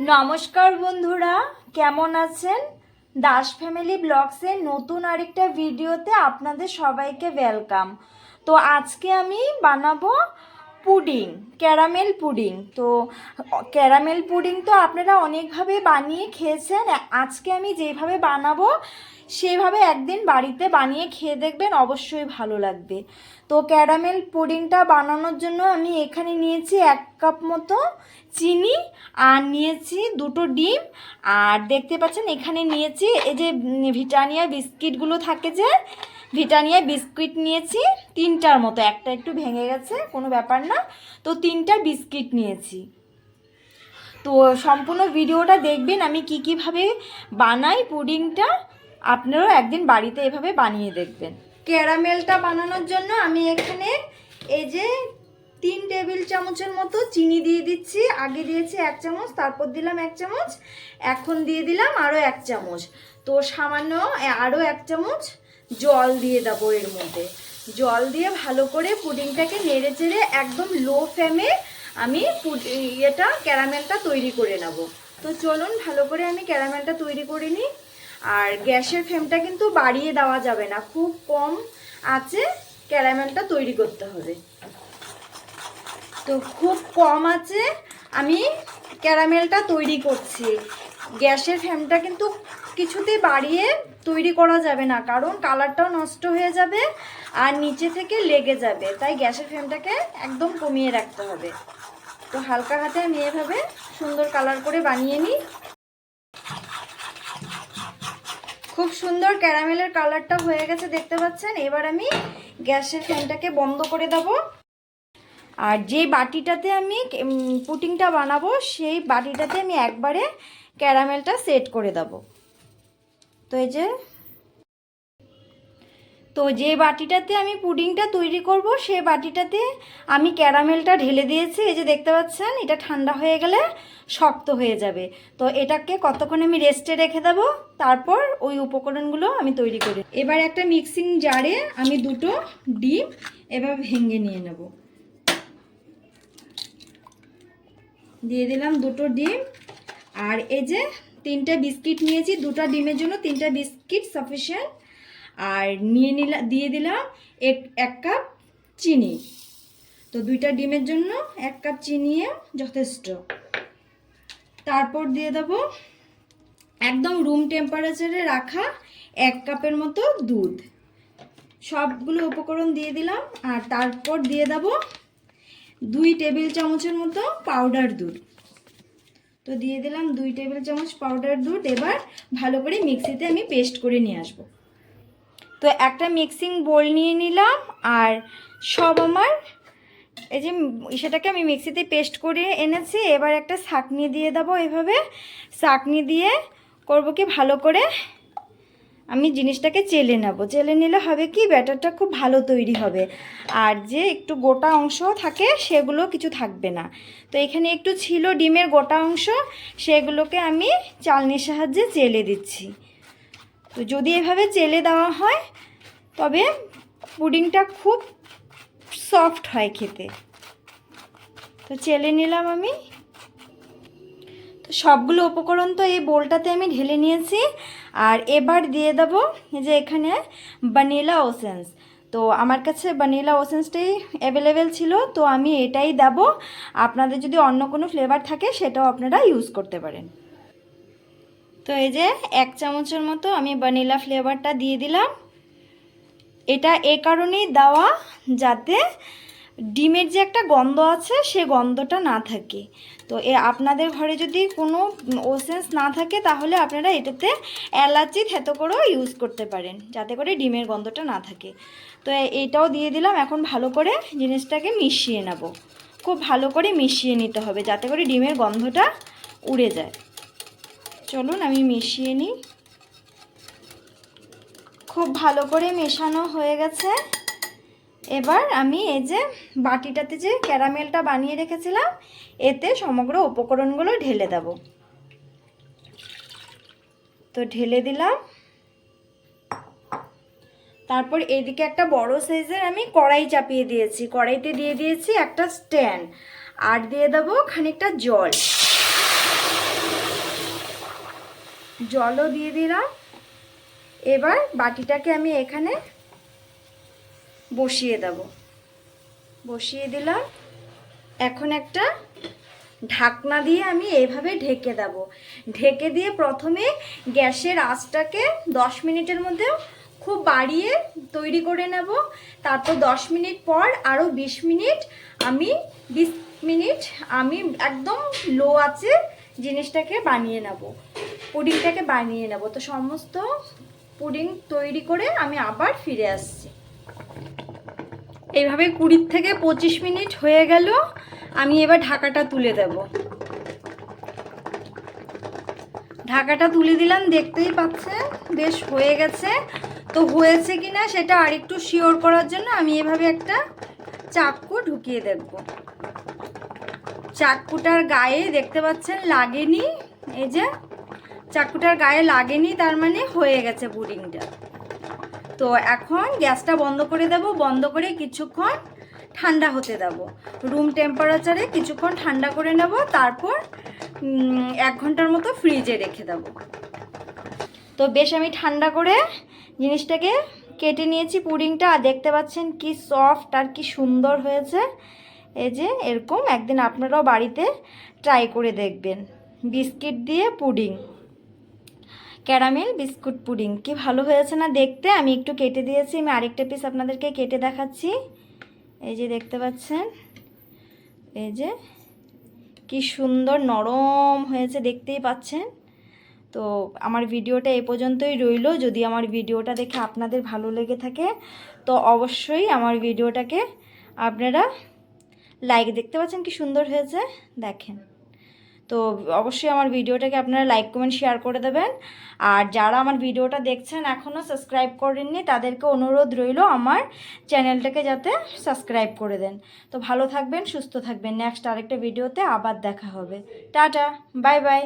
নমস্কার বন্ধুরা, কেমন আছেন? দাস ফ্যামিলি ব্লগসের নতুন আরেকটা ভিডিওতে আপনাদের সবাইকে ওয়েলকাম। তো আজকে আমি বানাবো পুডিং, ক্যারামেল পুডিং। তো, ক্যারামেল পুডিং তো আপনারা অনেকভাবে বানিয়ে খেয়েছেন। আজকে আমি যেভাবে বানাবো সেভাবে একদিন বাড়িতে বানিয়ে খেয়ে দেখবেন অবশ্যই ভালো লাগবে। তো ক্যারামেল পুডিংটা বানানোর জন্য আমি এখানে নিয়েছি এক কাপ মতো চিনি আর নিয়েছি দুটো ডিম। আর দেখতে পাচ্ছেন এখানে নিয়েছি এই যে ভিটানিয়া বিস্কিটগুলো থাকে যে, ভিটানিয়া বিস্কিট নিয়েছি। তিনটার মতো, একটা একটু ভেঙে গেছে, কোনো ব্যাপার না। তো তিনটা বিস্কিট নিয়েছি। তো সম্পূর্ণ ভিডিওটা দেখবেন আমি কি কীভাবে বানাই পুডিংটা। আপনারাও একদিন বাড়িতে এভাবে বানিয়ে দেখবেন। ক্যারামেলটা বানানোর জন্য আমি এখানে এই যে তিন টেবিল চামচের মতো চিনি দিয়ে দিচ্ছি। আগে দিয়েছি এক চামচ, তারপর দিলাম এক চামচ, এখন দিয়ে দিলাম আরও এক চামচ। তো সামান্য আরও এক চামচ জল দিয়ে দেবো এর মধ্যে। জল দিয়ে ভালো করে পুডিংটাকে নেড়ে চেড়ে একদম লো ফ্লেমে আমি ইয়েটা, ক্যারামেলটা তৈরি করে নেব। তো চলুন ভালো করে আমি ক্যারামেলটা তৈরি করে নিই। আর গ্যাসের ফ্লেমটা কিন্তু বাড়িয়ে দেওয়া যাবে না, খুব কম আছে ক্যারামেলটা তৈরি করতে হবে। তো খুব কম আছে আমি ক্যারামেলটা তৈরি করছি। গ্যাসের ফ্লেমটা কিন্তু কিছুতেই বাড়িয়ে তৈরি করা যাবে না, কারণ কালারটাও নষ্ট হয়ে যাবে আর নিচে থেকে লেগে যাবে, তাই গ্যাসের ফ্লেমটাকে একদম কমিয়ে রাখতে হবে। তো হালকা হাতে আমি এভাবে সুন্দর কালার করে বানিয়ে নিই। খুব সুন্দর ক্যারামেলের কালারটা হয়ে গেছে, দেখতে পাচ্ছেন? এবার আমি গ্যাসের ফ্যানটাকে বন্ধ করে দেব। আর যে বাটিটাতে আমি পুটিংটা বানাবো, সেই বাটিটাতে আমি একবারে ক্যারামেলটা সেট করে দেব। তো এই যে তো যে বাটিটাতে আমি পুডিংটা তৈরি করব, সে বাটিটাতে আমি ক্যারামেলটা ঢেলে দিয়েছি। এই যে দেখতে পাচ্ছেন, এটা ঠান্ডা হয়ে গেলে শক্ত হয়ে যাবে। তো এটাকে কতক্ষণ আমি রেস্টে রেখে দেবো? তারপর ওই উপকরণগুলো আমি তৈরি করি এবার একটা মিক্সিং জারে আমি দুটো ডিম এবার ভেঙে নিয়ে নেব। দিয়ে দিলাম দুটো ডিম। আর এই যে তিনটে বিস্কিট নিয়েছি, দুটো ডিমের জন্য তিনটা বিস্কিট সাফিসিয়েন্ট আর নিয়ে নিলাম দিয়ে দিলাম এক এক কাপ চিনি। তো দুইটা ডিমের জন্য এক কাপ চিনিও যথেষ্ট। তারপর দিয়ে দেব একদম রুম টেম্পারেচারে রাখা এক কাপের মতো দুধ। সবগুলো উপকরণ দিয়ে দিলাম আর তারপর দিয়ে দেব দুই টেবিল চামচের মতো পাউডার দুধ। তো দিয়ে দিলাম দুই টেবিল চামচ পাউডার দুধ, এবার ভালো করে মিক্সিতে আমি পেস্ট করে নিয়ে আসব। তো একটা মিক্সিং বোল নিয়ে নিলাম আর সব আমার, এই যে সেটাকে আমি মিক্সিতে পেস্ট করে এনেছি, এবার একটা ছাকনি দিয়ে দেবো এভাবে। ছাকনি দিয়ে করব কি ভালো করে আমি জিনিসটাকে চেলে নেব। চেলে নিলে হবে কি, ব্যাটারটা খুব ভালো তৈরি হবে। আর যে একটু গোটা অংশ থাকে, সেগুলো কিছু থাকবে না। তো এখানে একটু ছিল ডিমের গোটা অংশ, সেগুলোকে আমি চালনির সাহায্যে চেলে দিচ্ছি। তো যদি এভাবে চেলে দেওয়া হয়, তবে পুডিংটা খুব সফট হয় খেতে। তো চেলে নিলাম আমি। তো সবগুলো উপকরণ তো এই বোলটাতে আমি ঢেলে নিয়েছি। আর এবার দিয়ে দেব যে এখানে বানিলা ওসেন্স। তো আমার কাছে বানিলা ওসেন্সটাই অ্যাভেলেবেল ছিল, তো আমি এটাই দেব। আপনাদের যদি অন্য কোনো ফ্লেভার থাকে, সেটাও আপনারা ইউজ করতে পারেন। তো এই যে এক চামচের মতো আমি ভ্যানিলা ফ্লেভারটা দিয়ে দিলাম। এটা এ কারণেই দেওয়া যাতে ডিমের যে একটা গন্ধ আছে, সে গন্ধটা না থাকে। তো এ আপনাদের ঘরে যদি কোনো ওসেন্স না থাকে, তাহলে আপনারা এটাতে এলাচি থেতো করেও ইউজ করতে পারেন, যাতে করে ডিমের গন্ধটা না থাকে। তো এটাও দিয়ে দিলাম। এখন ভালো করে জিনিসটাকে মিশিয়ে নেব। খুব ভালো করে মিশিয়ে নিতে হবে, যাতে করে ডিমের গন্ধটা উড়ে যায়। চলুন, আমি মিশিয়ে নিই। খুব ভালো করে মেশানো হয়ে গেছে। এবার আমি এই যে বাটিটাতে যে ক্যারামেলটা বানিয়ে রেখেছিলাম, এতে সমগ্র উপকরণগুলো ঢেলে দেব। তো ঢেলে দিলাম। তারপর এদিকে একটা বড় সাইজের আমি কড়াই চাপিয়ে দিয়েছি। কড়াইতে দিয়ে দিয়েছি একটা স্ট্যান্ড। আর দিয়ে দেবো খানিকটা জল। জলও দিয়ে দিলাম। এবার বাটিটাকে আমি এখানে বসিয়ে দেব। বসিয়ে দিলাম। এখন একটা ঢাকনা দিয়ে আমি এভাবে ঢেকে দেব। ঢেকে দিয়ে প্রথমে গ্যাসের আঁচটাকে দশ মিনিটের মধ্যে খুব বাড়িয়ে তৈরি করে নেব। তারপর দশ মিনিট পর আরও বিশ মিনিট আমি, বিশ মিনিট আমি একদম লো আছে জিনিসটাকে বানিয়ে নেব। পুডিংটাকে বানিয়ে নেব। তো সমস্ত পুডিং তৈরি করে আমি আবার ফিরে আসছি। এইভাবে কুড়ির থেকে পঁচিশ মিনিট হয়ে গেল। আমি এবার ঢাকাটা তুলে দেব। ঢাকাটা তুলে দিলাম, দেখতেই পাচ্ছেন, বেশ হয়ে গেছে। তো হয়েছে কি না সেটা আরেকটু শিওর করার জন্য আমি এভাবে একটা চাকু ঢুকিয়ে দেখব। চাকুটার গায়ে দেখতে পাচ্ছেন লাগেনি, এই যে চাক্কুটার গায়ে লাগেনি, তার মানে হয়ে গেছে পুডিংটা। তো এখন গ্যাসটা বন্ধ করে দেব, বন্ধ করে কিছুক্ষণ ঠান্ডা হতে দেব। রুম টেম্পারেচারে কিছুক্ষণ ঠান্ডা করে নেব, তারপর এক ঘণ্টার মতো ফ্রিজে রেখে দেব। তো বেশ আমি ঠান্ডা করে জিনিসটাকে কেটে নিয়েছি পুডিংটা, আর দেখতে পাচ্ছেন কি সফট আর কি সুন্দর হয়েছে। এই যে এরকম, একদিন আপনারাও বাড়িতে ট্রাই করে দেখবেন। বিস্কিট দিয়ে পুডিং। Caramel, biscuit pudding. কি ভালো হয়েছে না দেখতে? আমি একটু কেটে দিয়েছি, আমি আরেকটা পিস আপনাদেরকে কেটে দেখাচ্ছি। এই যে দেখতে পাচ্ছেন? এই যে কি সুন্দর নরম হয়েছে, দেখতেই পাচ্ছেন? তো আমার ভিডিওটা এ পর্যন্তই রইল। যদি আমার ভিডিওটা দেখে আপনাদের ভালো লেগে থাকে, তো অবশ্যই আমার ভিডিওটাকে আপনারা লাইক দেখতে পাচ্ছেন কি সুন্দর হয়েছে? দেখেন। তো অবশ্যই আমার ভিডিওটাকে আপনারা লাইক কমেন্ট শেয়ার করে দেবেন। আর যারা আমার ভিডিওটা দেখছেন এখনও সাবস্ক্রাইব করেননি, তাদেরকে অনুরোধ রইল আমার চ্যানেলটাকে যাতে সাবস্ক্রাইব করে দেন। তো ভালো থাকবেন, সুস্থ থাকবেন। নেক্সট আরেকটা ভিডিওতে আবার দেখা হবে। Tata bye bye